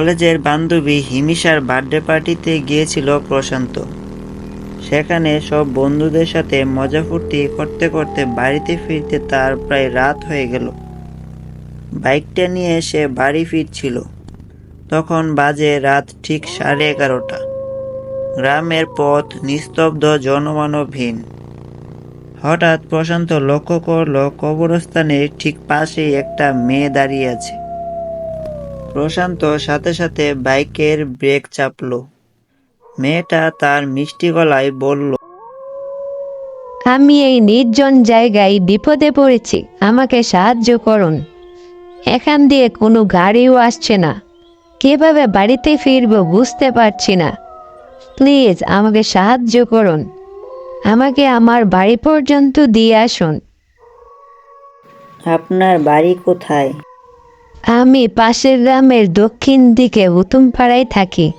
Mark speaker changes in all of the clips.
Speaker 1: কলেজের বান্ধবী হিমিশার বার্থডে পার্টিতে গিয়েছিল প্রশান্ত। সেখানে সব বন্ধুদের সাথে মজা ফুর্তি করতে করতে বাড়িতে ফিরতে তার প্রায় রাত হয়ে গেল। বাইকটা নিয়ে সে বাড়ি ফিরছিল। তখন বাজে রাত ঠিক সাড়ে এগারোটা। গ্রামের পথ নিস্তব্ধ, জনমানবহীন। হঠাৎ প্রশান্ত লক্ষ্য করল কবরস্থানের ঠিক পাশেই একটা মেয়ে দাঁড়িয়ে আছে। প্রশান্ত সাথে সাথে বাইকের ব্রেক চাপলো। মেয়েটা তার মিষ্টি গলায় বলল
Speaker 2: আমি এই নির্জন জায়গায় বিপদে পড়েছি আমাকে সাহায্য করুন। এখান দিয়ে কোনো গাড়িও আসছে না। কীভাবে বাড়িতে ফিরবো বুঝতে পারছি না। প্লিজ আমাকে সাহায্য করুন। আমাকে আমার বাড়ি পর্যন্ত দিয়ে আসুন।
Speaker 1: আপনার বাড়ি কোথায়?
Speaker 2: আমি পাশের গ্রামের দক্ষিণ দিকে উতুমপাড়ায় থাকি।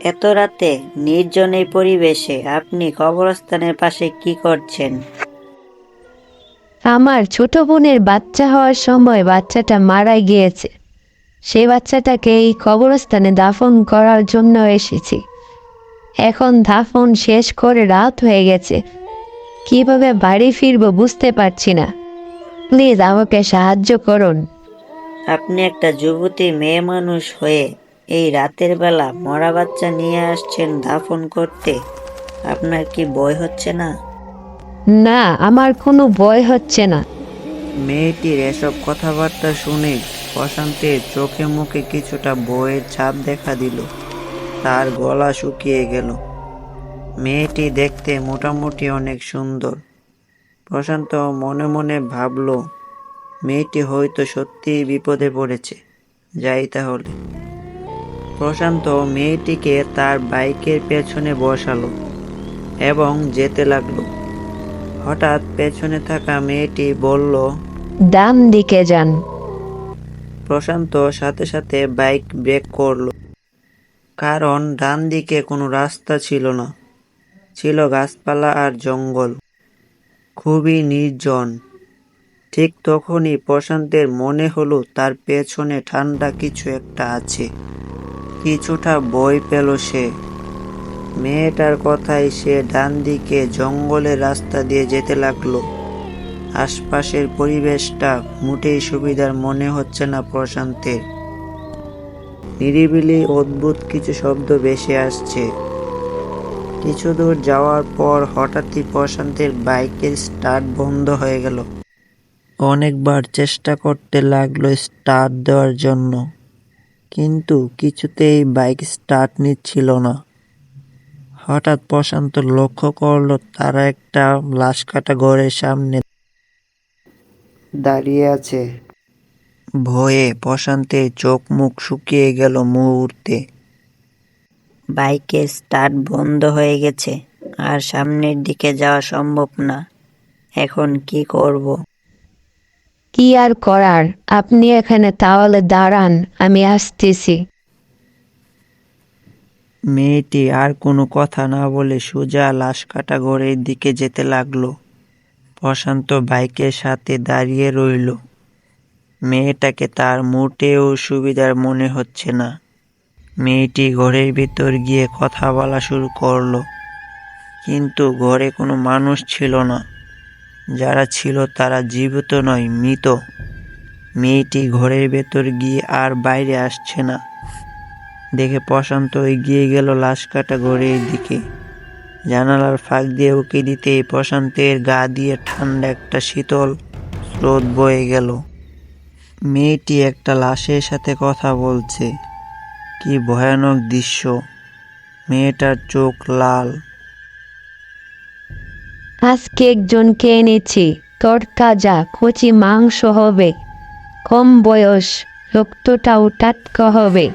Speaker 1: এত রাতে নির্জন এই পরিবেশে আপনি কবরস্থানের পাশে কি করছেন?
Speaker 2: আমার ছোট বোনের বাচ্চা হওয়ার সময় বাচ্চাটা মারা গিয়েছে। সেই বাচ্চাটাকে এই কবরস্থানে দাফন করার জন্য এসেছি। এখন দাফন শেষ করে রাত হয়ে গেছে। কীভাবে বাড়ি ফিরবো বুঝতে পারছি না। প্লিজ আমাকে সাহায্য করুন।
Speaker 1: আপনি একটা যুবতী মেয়ে মানুষ হয়ে এই রাতের বেলা মরা বাচ্চা নিয়ে আসছেন দাফন করতে আপনার কি ভয় হচ্ছে না?
Speaker 2: না আমার কোনো ভয় হচ্ছে না।
Speaker 1: মেয়েটির এসব কথাবার্তা শুনে প্রশান্তের চোখে মুখে কিছুটা বইয়ের ছাপ দেখা দিল। তার গলা শুকিয়ে গেল। মেয়েটি দেখতে মোটামুটি অনেক সুন্দর। প্রশান্ত মনে মনে ভাবল মেয়েটি হয়তো সত্যিই বিপদে পড়েছে। যাই তাহলে। প্রশান্ত মেয়েটিকে তার বাইকের পেছনে বসালো এবং যেতে লাগল। হঠাৎ পেছনে থাকা মেয়েটি বলল
Speaker 2: ডান দিকে যান।
Speaker 1: প্রশান্ত সাথে সাথে বাইক ব্রেক করল। কারণ ডান দিকে কোনো রাস্তা ছিল না। ছিল গাছপালা আর জঙ্গল। খুবই নির্জন। ঠিক তখনই প্রশান্তের মনে হলো তার পেছনে ঠান্ডা কিছু একটা আছে। কিছুটা ভয় পেল সে। মেয়েটার কথায় সে ডান দিকে জঙ্গলের রাস্তা দিয়ে যেতে লাগল। আশপাশের পরিবেশটা মোটেই সুবিধার মনে হচ্ছে না প্রশান্তের। নিরিবিলি অদ্ভুত কিছু শব্দ ভেসে আসছে। কিছু দূর যাওয়ার পর হঠাৎই প্রশান্তের বাইকের স্টার্ট বন্ধ হয়ে গেল। অনেকবার চেষ্টা করতে লাগল স্টার্ট দেওয়ার জন্য, কিন্তু কিছুতেই বাইক স্টার্ট নিচ্ছিল না। হঠাৎ প্রশান্ত লক্ষ্য করল তারা একটা লাশ কাটা ঘরের সামনে দাঁড়িয়ে আছে। ভয়ে প্রশান্তের চোখ মুখ শুকিয়ে গেল মুহূর্তে। বাইকের স্টার্ট বন্ধ হয়ে গেছে, আর সামনের দিকে যাওয়া সম্ভব না। এখন কি করব?
Speaker 2: কি আর করার? আপনি এখানে তাহলে দাঁড়ান, আমি আসতেছি।
Speaker 1: মেয়েটি আর কোনো কথা না বলে সোজা লাশ কাটা ঘরের দিকে যেতে লাগল। প্রশান্ত বাইকের সাথে দাঁড়িয়ে রইল। মেয়েটাকে তার মোটেও সুবিধার মনে হচ্ছে না। মেয়েটি ঘরের ভিতর গিয়ে কথা বলা শুরু করল। কিন্তু ঘরে কোনো মানুষ ছিল না। যারা ছিল তারা জীবিত নয়, মৃত। মেয়েটি ঘরের ভেতর গিয়ে আর বাইরে আসছে না। দেখে প্রশান্ত এগিয়ে গেল লাশ কাটা ঘরের দিকে। জানালার ফাঁক দিয়ে উকি দিতে প্রশান্তের গা দিয়ে ঠান্ডা একটা শীতল স্রোত বয়ে গেল। মেয়েটি একটা লাশের সাথে কথা বলছে। কি ভয়ানক দৃশ্য। মেয়েটার চোখ লাল।
Speaker 2: আজকে একজনকে এনেছি। তরকা যা কচি মাংস হবে। কম বয়স, রক্তটাও টাটকা হবে।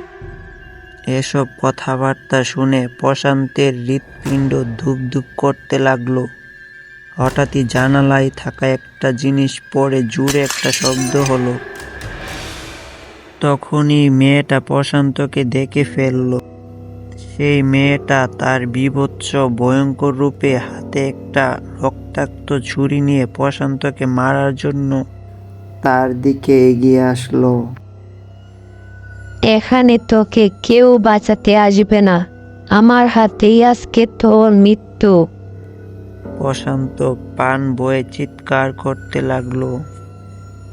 Speaker 1: এসব কথাবার্তা শুনে প্রশান্তের হৃৎপিণ্ড ধুপ ধুপ করতে লাগল। হঠাৎই জানালায় থাকা একটা জিনিস পরে জুড়ে একটা শব্দ হলো। তখনই মেয়েটা প্রশান্তকে দেখে ফেলল। সেই মেয়েটা তার বিভৎস ভয়ঙ্কর রূপে হাতে একটা রক্তাক্ত ছুরি নিয়ে প্রশান্তকে মারার জন্য তার দিকে এগিয়ে আসলো।
Speaker 2: এখানে তোকে কেউ বাঁচাতে আসবে না। আমার হাতেই আজকে তোর মৃত্যু।
Speaker 1: প্রশান্ত পান বয়ে চিৎকার করতে লাগল।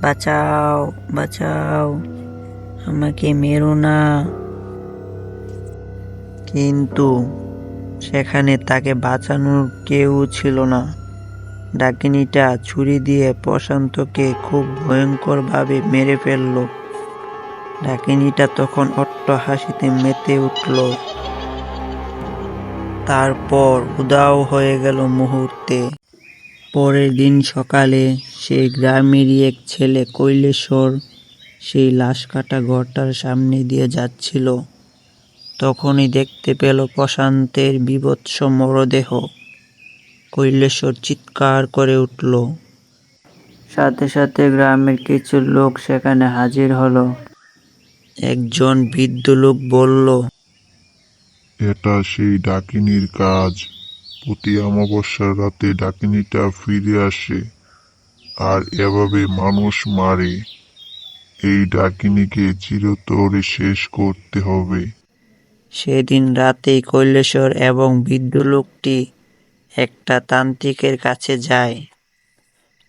Speaker 1: বাঁচাও বাঁচাও আমাকে মেরো না। কিন্তু সেখানে তাকে বাঁচানোর কেউ ছিল না। ডাকিনীটা ছুরি দিয়ে প্রশান্তকে খুব ভয়ঙ্করভাবে মেরে ফেলল। ডাকিনীটা তখন অট্ট হাসিতে মেতে উঠল। তারপর উদাও হয়ে গেল মুহূর্তে। পরের দিন সকালে সেই গ্রামেরই এক ছেলে কৈলেশ্বর সেই লাশ কাটা ঘরটার সামনে দিয়ে যাচ্ছিল। তখনই দেখতে পেল প্রশান্তের বিভৎস মরদেহ কৈলেশ্বর চিৎকার করে উঠল সাথে সাথে গ্রামের কিছু লোক সেখানে হাজির হলো। একজন বৃদ্ধ লোক বলল
Speaker 3: এটা সেই ডাকিনীর কাজ। প্রতি অমাবস্যার রাতে ডাকিনীটা ফিরে আসে আর এভাবে মানুষ মারে। এই ডাকিনীকে চিরতরে শেষ করতে হবে।
Speaker 1: সেদিন রাতেই কৈলেশ্বর এবং বৃদ্ধ লোকটি একটা তান্ত্রিকের কাছে যায়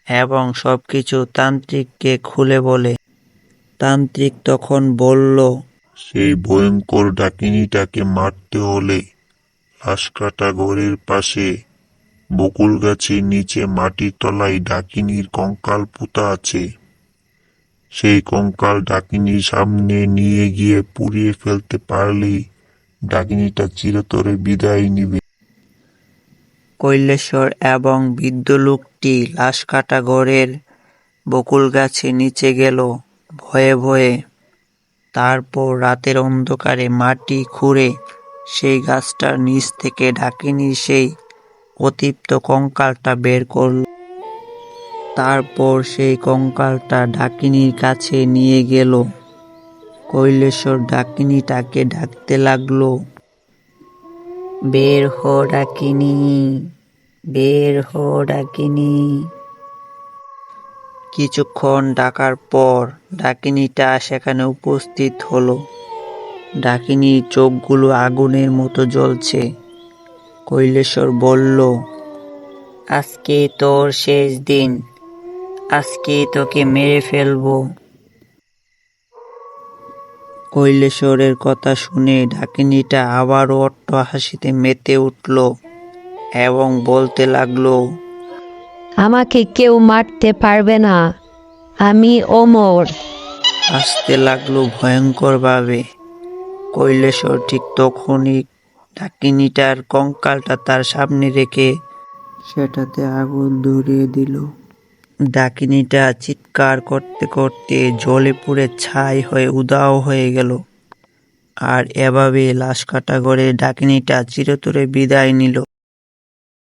Speaker 1: এবং সবকিছু তান্ত্রিককে খুলে বলে। তান্ত্রিক তখন বলল,
Speaker 3: সেই ভয়ঙ্কর ডাকিনীটাকে মারতে হলে লাশকাটা ঘরের পাশে বকুল গাছের নিচে মাটির তলায় ডাকিনীর কঙ্কাল পুঁতা আছে। সেই কঙ্কাল ডাকিনীর সামনে নিয়ে গিয়ে পুড়িয়ে ফেলতে পারলেই ডাকিনীটা চিরতরে বিদায় নিবে।
Speaker 1: কৈলেশ্বর এবং বৃদ্ধ লোকটি লাশ কাটা ঘরের বকুল গাছের নিচে গেল ভয়ে ভয়ে। তারপর রাতের অন্ধকারে মাটি খুঁড়ে সেই গাছটার নিচ থেকে ডাকিনীর সেই অতিপ্ত কঙ্কালটা বের করল। তারপর সেই কঙ্কালটা ডাকিনীর কাছে নিয়ে গেল। কৈলেশ্বর ডাকিনীটাকে ডাকতে লাগল। বের হো ডাকিনী, বের হো ডাকিনী। কিছুক্ষণ ডাকার পর ডাকিনীটা সেখানে উপস্থিত হলো। ডাকিনীর চোখগুলো আগুনের মতো জ্বলছে। কৈলেশ্বর বলল, আজকে তোর শেষ দিন। আজকে তোকে মেরে ফেলব। কৈলেশ্বরের কথা শুনে ডাকিনীটা আবারও অট্ট হাসিতে মেতে উঠল এবং বলতে লাগল
Speaker 2: আমাকে কেউ মারতে পারবে না আমি ওমর
Speaker 1: আসতে লাগল ভয়ঙ্করভাবে। কৈলেশ্বর ঠিক তখনই ডাকিনীটার কঙ্কালটা তার সামনে রেখে সেটাতে আগুন ধরিয়ে দিল। ডাকিনীটা চিৎকার করতে করতে জলে পুড়ে ছাই হয়ে উদাও হয়ে গেল। আর এভাবে লাশ কাটা করে ডাকিনীটা চিরতরে বিদায় নিল।